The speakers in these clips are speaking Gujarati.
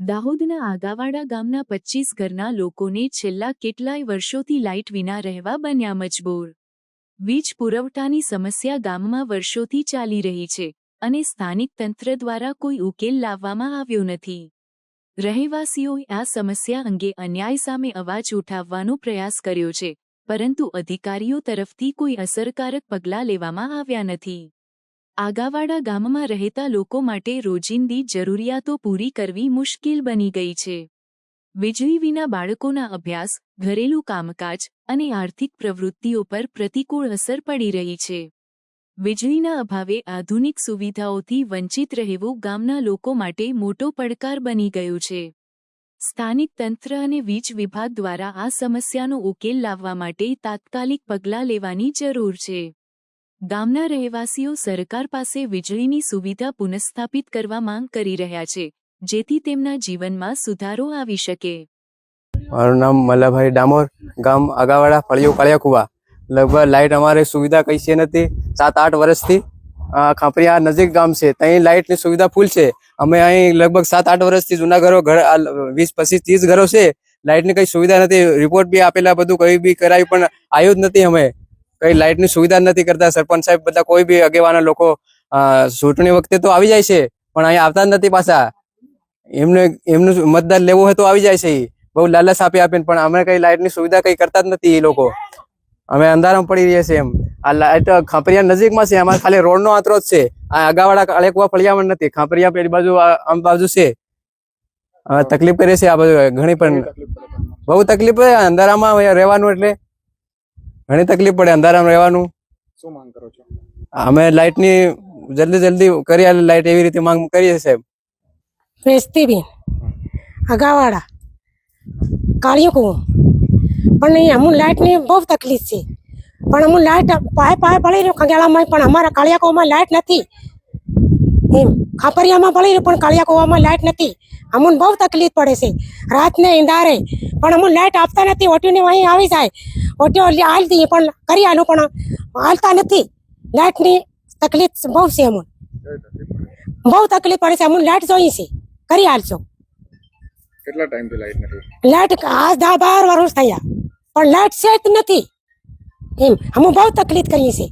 દાહોદના આગાવાડા ગામના પચ્ચીસ ઘરના લોકોને છેલ્લા કેટલાય વર્ષોથી લાઇટ વિના રહેવા બન્યા મજબૂર. વીજ પુરવઠાની સમસ્યા ગામમાં વર્ષોથી ચાલી રહી છે અને સ્થાનિક તંત્ર દ્વારા કોઈ ઉકેલ લાવવામાં આવ્યો નથી. રહેવાસીઓએ આ સમસ્યા અંગે અન્યાય સામે અવાજ ઉઠાવવાનો પ્રયાસ કર્યો છે, પરંતુ અધિકારીઓ તરફથી કોઈ અસરકારક પગલાં લેવામાં આવ્યા નથી. આગાવાડા ગામમાં રહેતા લોકો માટે રોજિંદી જરૂરિયાતો પૂરી કરવી મુશ્કેલ બની ગઈ છે. વીજળી વિના બાળકોના અભ્યાસ, ઘરેલું કામકાજ અને આર્થિક પ્રવૃત્તિઓ પર પ્રતિકૂળ અસર પડી રહી છે. વીજળીના અભાવે આધુનિક સુવિધાઓથી વંચિત રહેવું ગામના લોકો માટે મોટો પડકાર બની ગયો છે. સ્થાનિક તંત્ર અને વીજ વિભાગ દ્વારા આ સમસ્યાનો ઉકેલ લાવવા માટે તાત્કાલિક પગલાં લેવાની જરૂર છે. ગામના રહેવાસીઓ સરકાર પાસે વીજળીની સુવિધા પુનઃસ્થાપિત કરવા માંગ કરી રહ્યા છે, જેથી તેમના જીવનમાં સુધારો આવી શકે. મારું નામ મલ્લાભાઈ ડામોર, ગામ આગાવાડા, ફળિયો, કાળિયાકુવા. લગભગ લાઇટ અમારે સુવિધા કઈ છે નથી, સાત આઠ વર્ષથી ખાપરિયા નજીક ગામ છે ત્યાં લાઇટની સુવિધા ફૂલ છે. અમે અહીં લગભગ સાત આઠ વર્ષથી જૂના ઘરો ઘર વીસ, પચીસ, ત્રીસ ઘરો છે, લાઇટની કઈ સુવિધા નથી, રિપોર્ટ બી આપેલા, બધું કઈ બી કરાયું પણ આવ્યું જ નથી અમે. કઈ લાઇટની સુવિધા નથી કરતા. સરપંચ સાહેબ બધા કોઈ બી આગેવાના લોકો ચૂંટણી વખતે તો આવી જાય છે, પણ અહીંયા આવતા જ નથી પાછા. એમને, એમનું મતદાર લેવું હોય તો આવી જાય છે. બહુ લાલચ આપી આપીને, પણ અમે કઈ લાઇટની સુવિધા કઈ કરતા જ નથી એ લોકો. અમે અંધારામાં પડી રહ્યા છીએ એમ. આ લાઇટ ખાપરિયા નજીકમાં છે અમારે ખાલી રોડનો આંતરો જ છે. આ અગાવાળા કાળેકુવા ફળિયામાં નથી ખાપરિયા પેલી બાજુ આમ બાજુ છે. તકલીફ કરે છે આ બાજુ ઘણી પણ. બહુ તકલીફ અંધારામાં રહેવાનું એટલે ઘણી તકલીફ પડે અંધારામાં રહેવાનું? શું માંગ કરો છો? અમે લાઇટની જલ્દી જલ્દી કરી આલે લાઇટ એવી રીતે માંગ કરીએ સાહેબ. વેચતીબેન અગાવાડા કાળિયું પણ અહીં અમુક લાઇટની બહુ તકલીફ છે. પણ અમુક લાઇટ પાય પાય પડી રહ્યું ખંગાળામાં પણ અમારા કાળિયા કુવામાં લાઇટ નથી. એમ ખાપરિયામાં પડી રહ્યું પણ કાળિયા કોવામાં લાઇટ નથી. અમુન બહુ તકલીફ પડે છે. રાતને અંધારે પણ અમુક લાઇટ આપતા નથી ઓટીને અહીં આવી જાય. ઓટીઓ હાલતી પણ કરી આલું પણ હાલતા નથી. લાઇટની તકલીફ બહુ છે અમુન બહુ તકલીફ પડે છે અમુન લાઇટ જોઈએ છે. કરી હાલશો કેટલા ટાઈમથી લાઈટ નથી? લાઇટ આજ દા બાર વર્ષ થયા. પણ લાઇટ છે જ નથી. એમ અમે બહુ તકલીફ કરીએ છીએ.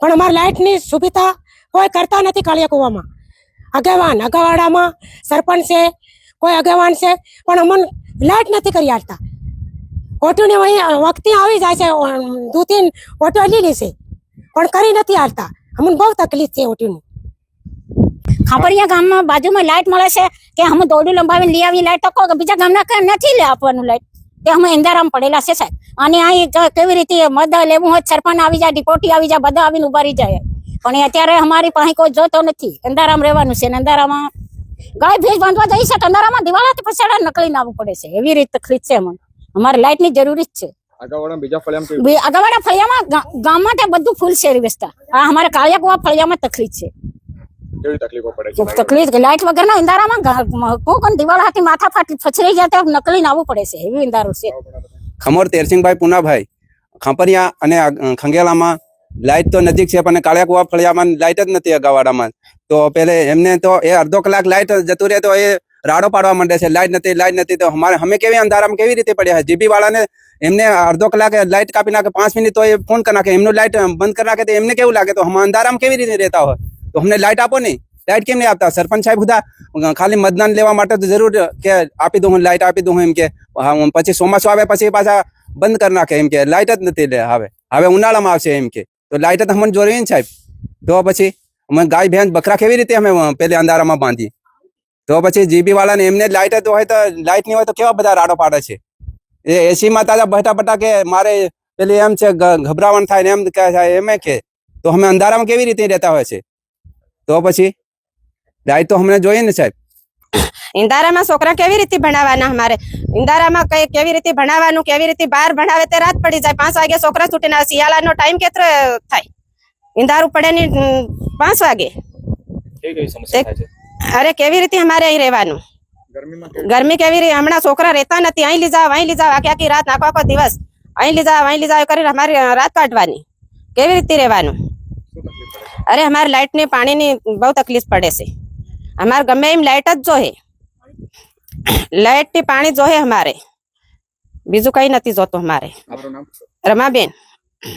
પણ અમારે લાઇટની સુવિધા કોઈ કરતા નથી કાળિયા કુવામાં. અગાવાન અગાવાડામાં સરપંચ છે કોઈ અગાવાન છે પણ અમને લાઇટ નથી કરી આપતા ઓટોને વખતે આવી જાય છે દુ તીન ઓટો લીધી છે પણ કરી નથી આવતા અમને બહુ તકલીફ છે ઓટોની. ખાપરિયા ગામમાં બાજુમાં લાઇટ મળે છે કે અમે દોડું લંબાવીને લઈ આવીએ લાઇટ તો બીજા ગામના કે નથી લે આપવાનું લાઇટ તે અમે અંધારામાં પડેલા છે સાહેબ. અને અહીં કેવી રીતે મદ લેવું હોય સરપંચ આવી જાય, ડિપોટી આવી જાય, બધા આવીને ઊભા રહી જાય. પણ અત્યારે અમારી પાસે કોઈ જોતો નથી. અંધારામ રહેવાનું છે અંધારામાં ગાય ભેજ બાંધવા જઈ છે અંધારામાં દિવાળા પછાડા નકળીને આવવું પડે છે. એવી રીતે તકલીફ છે અમને. અમારે લાઇટની જરૂરી જ છે. ફળિયામાં અગાવાડા ફળિયામાં ગા- ગામમાં બધું ફૂલ છે વ્યવસ્થા આ અમારે કાળિયા ફળિયામાં તકલીફ છે. કેવી તકલીફો પડે છે? લાઈટ તકલીફ લાઈટ વગરના કોક દિવાલ હાથી માથા ફાટી ફચરાઈ ગયા તો નકલી આવવું પડે છે. એવી અંધારું છે. ખમોર તેરસિંહભાઈ પુનાભાઈ ખાંપરિયા અને ખંગેલામાં લાઇટ તો નજીક છે પણ કાળિયાકુવા ફળિયામાં લાઇટ જ નથી અગાવાડામાં તો પેલે એમને તો એ અડધો કલાક લાઇટ જતું રહે તો એ રાડો પાડવા માંડે છે. લાઇટ નથી લાઇટ નથી. તો અમારે, અમે કેવી અંધારામાં કેવી રીતે પડ્યા છે? જીબી વાળાને એમને અડધો કલાક લાઇટ કાપી નાખે, પાંચ મિનિટ તો એ ફોન કરી નાખે. એમનું લાઇટ બંધ કરી નાખે તો એમને કેવું લાગે? તો અમે અંધારામાં કેવી રીતે રહેતા હોય? તો અમને લાઇટ આપો નહીં લાઇટ કેમ નહીં આપતા? સરપંચ સાહેબ બધા ખાલી મતદાન લેવા માટે તો જરૂર કે આપી દઉં લાઇટ આપી દઉં એમ કે પછી ચોમાસું આવે પછી પાછા બંધ કરી નાખે એમ કે લાઇટ જ નથી લે હવે. હવે ઉનાળામાં આવશે એમ કે. તો લાઇટ જ અમને જોઈએ ને સાહેબ. તો પછી અમે ગાય, ભેંસ, બકરા કેવી રીતે અમે પેલે અંધારામાં બાંધીએ? તો પછી જીબી વાળાને એમને લાઇટ હોય તો લાઇટ નહીં હોય તો કેવા બધા રાડો પાડે છે? એ એસીમાં તાજા બટા બટા કે મારે પેલી એમ છે ગભરાવણ થાય ને એમ કહે છે એમ કે તો અમે અંધારામાં કેવી રીતે રહેતા હોય છે? તો પછી લાઇટ તો અમને જોઈએ ને સાહેબ. ઇન્દારામાં છોકરા કેવી રીતે ભણાવવાના અમારે? ઇન્દારામાં કઈ કેવી રીતે ભણાવવાનું કેવી રીતે બહાર ભણાવે તે રાત પડી જાય. પાંચ વાગે છોકરા છૂટી ના શિયાળાનો ટાઈમ કેટલો થાય? ઇન્દારું પડે ને પાંચ વાગે? અરે કેવી રીતે અમારે અહીં રહેવાનું? ગરમી કેવી રીતે હમણાં છોકરા રહેતા નથી. અહીં લઈ જાવ અહીં લઈ જાવ આખી આખી રાત આખો આખો દિવસ. અહીં લઈ જાવ અહીં લઈ જાવ કરીને અમારી રાત કાઢવાની. કેવી રીતે રહેવાનું? અરે અમારે લાઇટની પાણી ની બહુ તકલીફ પડે છે. અમારે ગમે એમ લાઇટ જ જોહે. લાઈટની પાણી જોહે અમારે. બીજું કઈ નથી જોતું અમારે. રમાબેન.